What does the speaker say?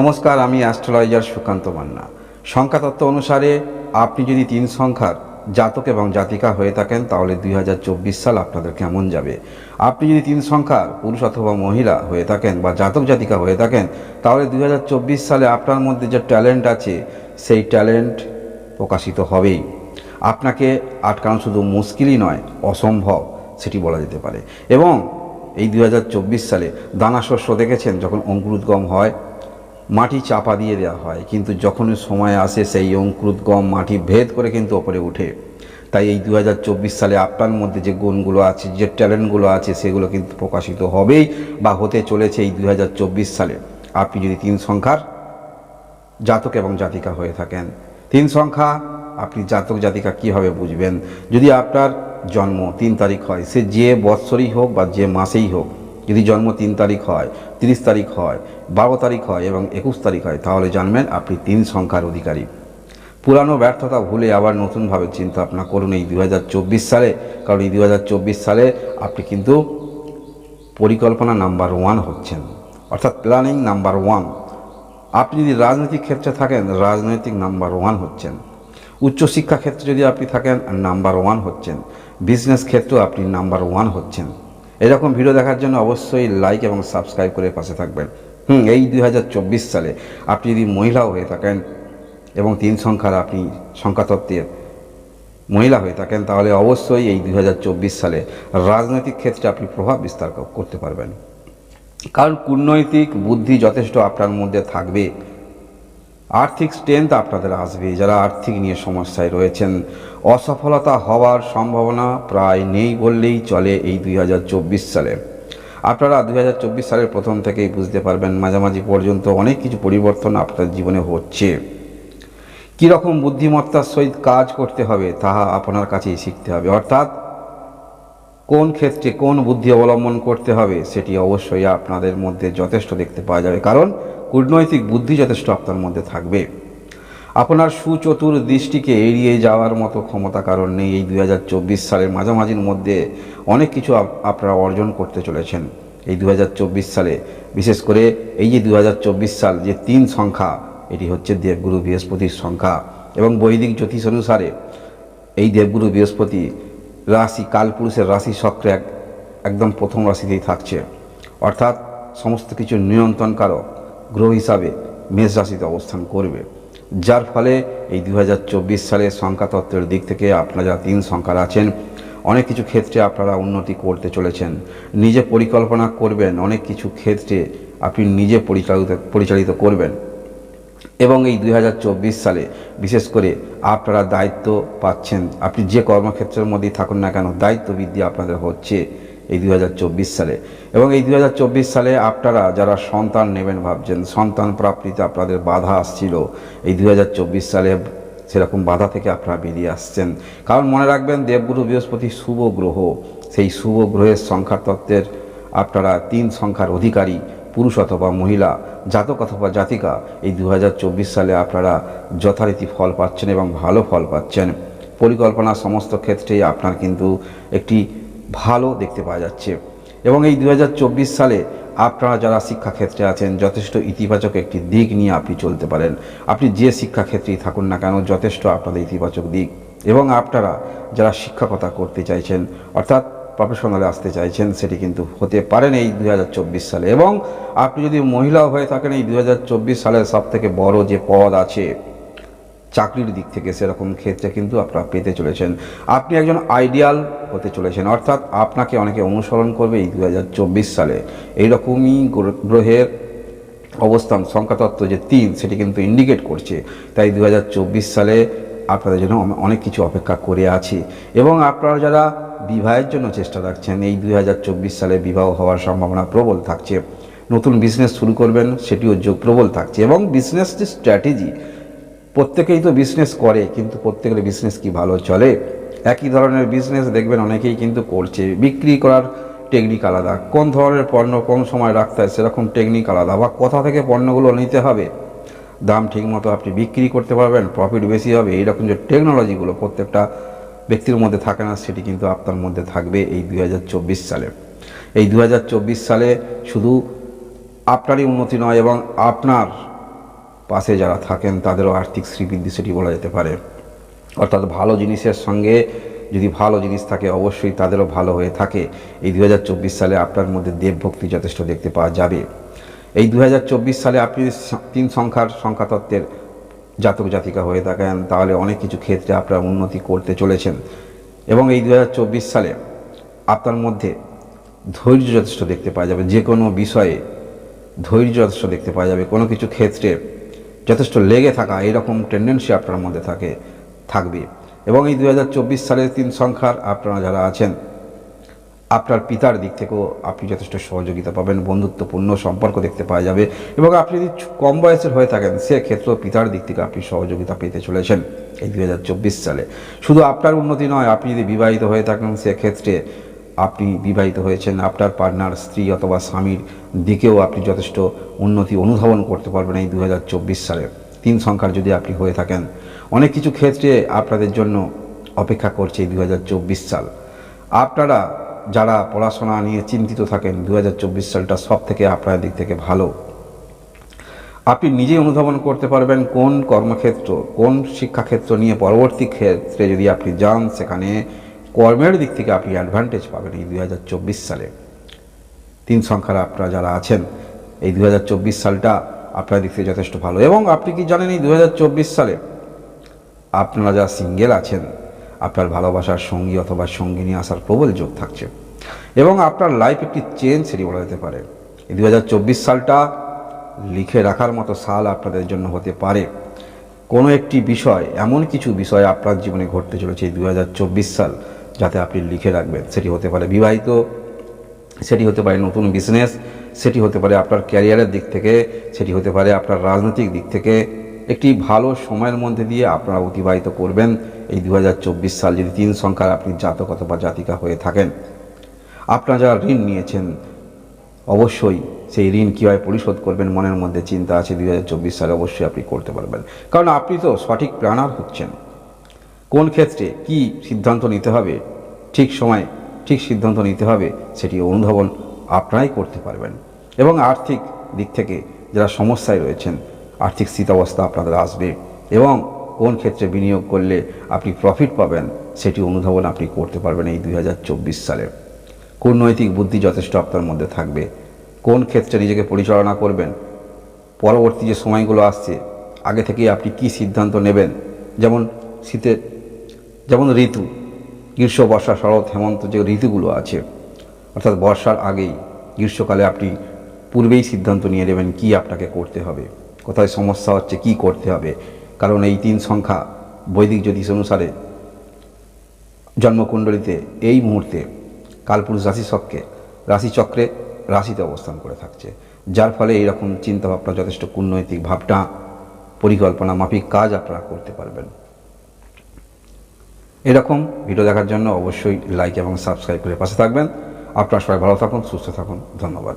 নমস্কার, আমি অ্যাস্ট্রোলজার সুকান্ত মান্না। সংখ্যাতত্ত্ব অনুসারে আপনি যদি তিন সংখ্যার জাতক এবং জাতিকা হয়ে থাকেন, তাহলে দুই হাজার চব্বিশ সাল আপনাদের কেমন যাবে? আপনি যদি তিন সংখ্যার পুরুষ অথবা মহিলা হয়ে থাকেন বা জাতক জাতিকা হয়ে থাকেন, তাহলে দুই হাজার চব্বিশ সালে আপনার মধ্যে যে ট্যালেন্ট আছে, সেই ট্যালেন্ট প্রকাশিত হবেই। আপনাকে আটকানো শুধু মুশকিলই নয়, অসম্ভব সেটি বলা যেতে পারে। এবং এই দুই হাজার চব্বিশ সালে দানা শস্য দেখেছেন, যখন অঙ্কুরোদ্গম হয় মাটি চাপা দিয়ে দেওয়া হয়, কিন্তু যখন সময় আসে সেই অঙ্কুরোদ্গম মাটি ভেদ করে কিন্তু ওপরে ওঠে তাই এই দুই হাজার চব্বিশ সালে আপনার মধ্যে যে গুণগুলো আছে, যে ট্যালেন্টগুলো আছে, সেগুলো কিন্তু প্রকাশিত হবেই বা হতে চলেছে এই দু হাজার চব্বিশ সালে। আপনি যদি তিন সংখ্যার জাতক এবং জাতিকা হয়ে থাকেন, তিন সংখ্যা, আপনি জাতক জাতিকা কীভাবে বুঝবেন? যদি আপনার জন্ম তিন তারিখ হয়, সে যে বৎসরই হোক বা যে মাসেই হোক, যদি জন্ম তিন তারিখ হয় তিরিশ তারিখ হয়, বারো তারিখ হয় এবং একুশ তারিখ হয়, তাহলে জানবেন আপনি তিন সংখ্যার অধিকারী। পুরানো ব্যর্থতা ভুলে আবার নতুনভাবে চিন্তা ভাবনা করুন এই দু হাজার চব্বিশ সালে, কারণ এই দু হাজার চব্বিশ সালে আপনি কিন্তু পরিকল্পনা নাম্বার ওয়ান হচ্ছেন, অর্থাৎ প্ল্যানিং নাম্বার ওয়ান। আপনি যদি রাজনৈতিক ক্ষেত্রে থাকেন, রাজনৈতিক নাম্বার ওয়ান হচ্ছেন। উচ্চশিক্ষা ক্ষেত্রে যদি আপনি থাকেন, নাম্বার ওয়ান হচ্ছেন। বিজনেস ক্ষেত্রেও আপনি নাম্বার ওয়ান হচ্ছেন। এরকম ভিডিও দেখার জন্য অবশ্যই লাইক এবং সাবস্ক্রাইব করে পাশে থাকবেন। হুম, এই দুই হাজার চব্বিশ সালে আপনি যদি মহিলাও হয়ে থাকেন এবং তিন সংখ্যার আপনি সংখ্যাতত্ত্বের মহিলা হয়ে থাকেন, তাহলে অবশ্যই এই দুই হাজার চব্বিশ সালে রাজনৈতিক ক্ষেত্রে আপনি প্রভাব বিস্তার করতে পারবেন। কারণ কূটনৈতিক বুদ্ধি যথেষ্ট আপনার মধ্যে থাকবে। আর্থিক স্ট্রেংথ আপনাদের আসবে। যারা আর্থিক নিয়ে সমস্যায় রয়েছেন, অসফলতা হওয়ার সম্ভাবনা প্রায় নেই বললেই চলে এই দুই হাজার চব্বিশ সালে। আপনারা দুই হাজার চব্বিশ সালের প্রথম থেকেই বুঝতে পারবেন মাঝামাঝি পর্যন্ত অনেক কিছু পরিবর্তন আপনার জীবনে হচ্ছে। কীরকম বুদ্ধিমত্তার সহিত কাজ করতে হবে তাহা আপনার কাছেই শিখতে হবে। অর্থাৎ কোন ক্ষেত্রে কোন বুদ্ধি অবলম্বন করতে হবে সেটি অবশ্যই আপনাদের মধ্যে যথেষ্ট দেখতে পাওয়া যাবে। কারণ কূটনৈতিক বুদ্ধি যথেষ্ট আপনার মধ্যে থাকবে। আপনার সুচতুর দৃষ্টিকে এড়িয়ে যাওয়ার মতো ক্ষমতা কারণ নেই। এই দু হাজার চব্বিশ সালের মাঝামাঝির মধ্যে অনেক কিছু আপ- আপনারা অর্জন করতে চলেছেন। এই দু হাজার চব্বিশ সালে, বিশেষ করে এই যে দু হাজার চব্বিশ সাল যে তিন সংখ্যা, এটি হচ্ছে দেবগুরু বৃহস্পতির সংখ্যা এবং বৈদিক জ্যোতিষ অনুসারে এই দেবগুরু বৃহস্পতি রাশি, কালপুরুষের রাশি চক্রে একদম প্রথম রাশিতেই থাকছে। অর্থাৎ সমস্ত কিছু নিয়ন্ত্রণকারক গ্রহ হিসাবে মেষ রাশিতে অবস্থান করবে। যার ফলে এই দুই হাজার চব্বিশ সালে সংখ্যাতত্ত্বের দিক থেকে আপনারা যারা তিন সংখ্যার আছেন, অনেক কিছু ক্ষেত্রে আপনারা উন্নতি করতে চলেছেন। নিজে পরিকল্পনা করবেন, অনেক কিছু ক্ষেত্রে আপনি নিজে পরিচালিত পরিচালিত করবেন। এবং এই দুই হাজার চব্বিশ সালে বিশেষ করে আপনারা দায়িত্ব পাচ্ছেন, আপনি যে কর্মক্ষেত্রের মধ্যেই থাকুন না কেন দায়িত্ব বৃদ্ধি আপনাদের হচ্ছে। এই দু হাজার চব্বিশ সালে। এবং এই দু হাজার চব্বিশ সালে আপনারা যারা সন্তান নেবেন ভাবছেন, সন্তান প্রাপ্তিতে আপনাদের বাধা আসছিল, এই দুই হাজার চব্বিশ সালে সেরকম বাধা থেকে আপনারা বেরিয়ে আসছেন। কারণ মনে রাখবেন, দেবগুরু বৃহস্পতি শুভ গ্রহ, সেই শুভ গ্রহের সংখ্যার তত্ত্বের আপনারা তিন সংখ্যার অধিকারী, পুরুষ অথবা মহিলা, জাতক অথবা জাতিকা, এই দু হাজার চব্বিশ সালে আপনারা যথারীতি ফল পাচ্ছেন এবং ভালো ফল পাচ্ছেন। পরিকল্পনা সমস্ত ক্ষেত্রেই আপনার কিন্তু একটি ভালো দেখতে পাওয়া যাচ্ছে। এবং এই দুহাজার চব্বিশ সালে আপনারা যারা শিক্ষাক্ষেত্রে আছেন, যথেষ্ট ইতিবাচক একটি দিক নিয়ে আপনি চলতে পারেন। আপনি যে শিক্ষাক্ষেত্রেই থাকুন না কেন, যথেষ্ট আপনাদের ইতিবাচক দিক। এবং আপনারা যারা শিক্ষকতা করতে চাইছেন, অর্থাৎ প্রফেশনালে আসতে চাইছেন, সেটি কিন্তু হতে পারেন এই দু হাজার চব্বিশ সালে। এবং আপনি যদি মহিলাও হয়ে থাকেন, এই দু হাজার চব্বিশ সালের সব থেকে বড় যে পদ আছে চাকরির দিক থেকে সেরকম ক্ষেত্রে কিন্তু আপনারা পেতে চলেছেন। আপনি একজন আইডিয়াল হতে চলেছেন, অর্থাৎ আপনাকে অনেকে অনুসরণ করবে এই দু হাজার চব্বিশ সালে। এইরকমই গ্র- গ্রহের অবস্থান, সংখ্যাতত্ত্ব যে তিন, সেটি কিন্তু ইন্ডিকেট করছে। তাই দু হাজার চব্বিশ সালে আপনাদের জন্য অনেক কিছু অপেক্ষা করে আছে। এবং আপনারা যারা বিবাহের জন্য চেষ্টা রাখছেন, এই দুই হাজার চব্বিশ সালে বিবাহ হওয়ার সম্ভাবনা প্রবল থাকছে। নতুন বিজনেস শুরু করবেন, সেটিও যোগ প্রবল থাকছে। এবং বিজনেস যে স্ট্র্যাটেজি প্রত্যেকেই তো বিজনেস করে, কিন্তু প্রত্যেকের বিজনেস কি ভালো চলে? একই ধরনের বিজনেস দেখবেন অনেকেই কিন্তু করছে। বিক্রি করার টেকনিক আলাদা। কোন ধরনের পণ্য কোন সময় রাখতে হয় সেরকম টেকনিক আলাদা বা কোথা থেকে পণ্যগুলো নিতে হবে? দাম ঠিকমতো আপনি বিক্রি করতে পারবেন প্রফিট বেশি হবে এইরকম যে টেকনোলজিগুলো প্রত্যেকটা ব্যক্তির মধ্যে থাকে না, সেটি কিন্তু আপনার মধ্যে থাকবে এই দু হাজার চব্বিশ সালে। এই দু হাজার চব্বিশ সালে শুধু আপনারই উন্নতি নয়, এবং আপনার পাশে যারা থাকেন, তাদেরও আর্থিক শ্রীবৃদ্ধি সেটি বলা যেতে পারে। অর্থাৎ ভালো জিনিসের সঙ্গে যদি ভালো জিনিস থাকে, অবশ্যই তাদেরও ভালো হয়ে থাকে। এই দু হাজার চব্বিশ সালে আপনার মধ্যে দেবভক্তি যথেষ্ট দেখতে পাওয়া যাবে। এই দু হাজার চব্বিশ সালে আপনি তিন সংখ্যার সংখ্যাতত্ত্বের জাতক জাতিকা হয়ে থাকেন, তাহলে অনেক কিছু ক্ষেত্রে আপনারা উন্নতি করতে চলেছেন। এবং এই দু হাজার চব্বিশ সালে আপনার মধ্যে ধৈর্য যথেষ্ট দেখতে পাওয়া যাবে। যে কোনো বিষয়ে ধৈর্য যথেষ্ট দেখতে পাওয়া যাবে। কোনো কিছু ক্ষেত্রে যথেষ্ট লেগে থাকা, এরকম টেন্ডেন্সি আপনার মধ্যে থাকে, থাকবে। এবং এই দু হাজার চব্বিশ সালের তিন সংখ্যার আপনারা যারা আছেন, আপনার পিতার দিক থেকেও আপনি যথেষ্ট সহযোগিতা পাবেন, বন্ধুত্বপূর্ণ সম্পর্ক দেখতে পাওয়া যাবে। এবং আপনি যদি কম বয়সের হয়ে থাকেন, সেক্ষেত্রেও পিতার দিক থেকে আপনি সহযোগিতা পেতে চলেছেন এই দুই হাজার চব্বিশ সালে। শুধু আপনার উন্নতি নয়, আপনি যদি বিবাহিত হয়ে থাকেন, সেক্ষেত্রে আপনি বিবাহিত হয়েছেন, আপনার পার্টনার, স্ত্রী অথবা স্বামীর দিকেও আপনি যথেষ্ট উন্নতি অনুধাবন করতে পারবেন এই দু হাজার চব্বিশ সালে তিন সংখ্যার যদি আপনি হয়ে থাকেন। অনেক কিছু ক্ষেত্রে আপনাদের জন্য অপেক্ষা করছে এই দু হাজার চব্বিশ সাল। আপনারা যারা পড়াশোনা নিয়ে চিন্তিত থাকেন দু হাজার চব্বিশ সালটা সব থেকে আপনার দিক থেকে ভালো। আপনি নিজেই অনুধাবন করতে পারবেন কোন কর্মক্ষেত্র, কোন শিক্ষাক্ষেত্র নিয়ে পরবর্তী ক্ষেত্রে যদি আপনি যান, সেখানে কর্মের দিক থেকে আপনি অ্যাডভান্টেজ পাবেন এই দু হাজার চব্বিশ সালে। তিন সংখ্যার আপনারা যারা আছেন, এই দু হাজার চব্বিশ সালটা আপনার দিক থেকে যথেষ্ট ভালো। এবং আপনি কি জানেন এই দু হাজার চব্বিশ সালে আপনারা যারা সিঙ্গেল আছেন, আপনার ভালোবাসার সঙ্গী অথবা সঙ্গিনী আসার প্রবল যোগ থাকছে। এবং আপনার লাইফ একটি চেঞ্জ সেটি বলা যেতে পারে। এই দু হাজার চব্বিশ সালটা লিখে রাখার মতো সাল আপনাদের জন্য হতে পারে। কোনো একটি বিষয়, এমন কিছু বিষয় আপনার জীবনে ঘটতে চলেছে এই দু হাজার চব্বিশ সাল। যাতে আপনি লিখে রাখবেন। সেটি হতে পারে বিবাহিত, সেটি হতে পারে নতুন বিজনেস সেটি হতে পারে আপনার ক্যারিয়ারের দিক থেকে, সেটি হতে পারে আপনার রাজনৈতিক দিক থেকে। একটি ভালো সময়ের মধ্যে দিয়ে আপনারা অতিবাহিত করবেন। এই দু হাজার চব্বিশ সাল যদি তিন সংখ্যার আপনি জাতক অথবা জাতিকা হয়ে থাকেন, আপনারা যারা ঋণ নিয়েছেন, অবশ্যই সেই ঋণ কীভাবে পরিশোধ করবেন মনের মধ্যে চিন্তা আছে দু হাজার চব্বিশ সালে অবশ্যই আপনি করতে পারবেন। কারণ আপনি তো সঠিক প্ল্যানার হচ্ছেন। কোন ক্ষেত্রে কি সিদ্ধান্ত নিতে হবে, ঠিক সময়, ঠিক সিদ্ধান্ত নিতে হবে, সেটি অনুধাবন আপনারাই করতে পারবেন। এবং আর্থিক দিক থেকে যারা সমস্যায় রয়েছেন, আর্থিক স্থিতাবস্থা আপনাদের আসবে এবং কোন ক্ষেত্রে বিনিয়োগ করলে আপনি প্রফিট পাবেন, সেটি অনুধাবন আপনি করতে পারবেন এই দুই হাজার চব্বিশ সালে। কোন নৈতিক বুদ্ধি যথেষ্ট আপনার মধ্যে থাকবে। কোন ক্ষেত্রে নিজেকে পরিচালনা করবেন, পরবর্তী যে সময়গুলো আসছে, আগে থেকেই আপনি কি সিদ্ধান্ত নেবেন, যেমন শীতের যেমন ঋতু, গ্রীষ্ম, বর্ষা, শরৎ, হেমন্ত যে ঋতুগুলো আছে, অর্থাৎ বর্ষার আগেই গ্রীষ্মকালে আপনি পূর্বেই সিদ্ধান্ত নিয়ে নেবেন কি আপনাকে করতে হবে, কোথায় সমস্যা হচ্ছে, কি করতে হবে। কারণ এই তিন সংখ্যা বৈদিক জ্যোতিষ অনুসারে জন্মকুণ্ডলিতে এই মুহূর্তে কালপুরুষ রাশিচক্রে রাশিচক্রে রাশিতে অবস্থান করে থাকছে। যার ফলে এইরকম চিন্তাভাবনা, যথেষ্ট কূটনৈতিক ভাবনা, পরিকল্পনা, মাফিক কাজ আপনারা করতে পারবেন। এরকম ভিডিও দেখার জন্য অবশ্যই লাইক এবং সাবস্ক্রাইব করে পাশে থাকবেন। আপনারা সবাই ভালো থাকুন, সুস্থ থাকুন। ধন্যবাদ।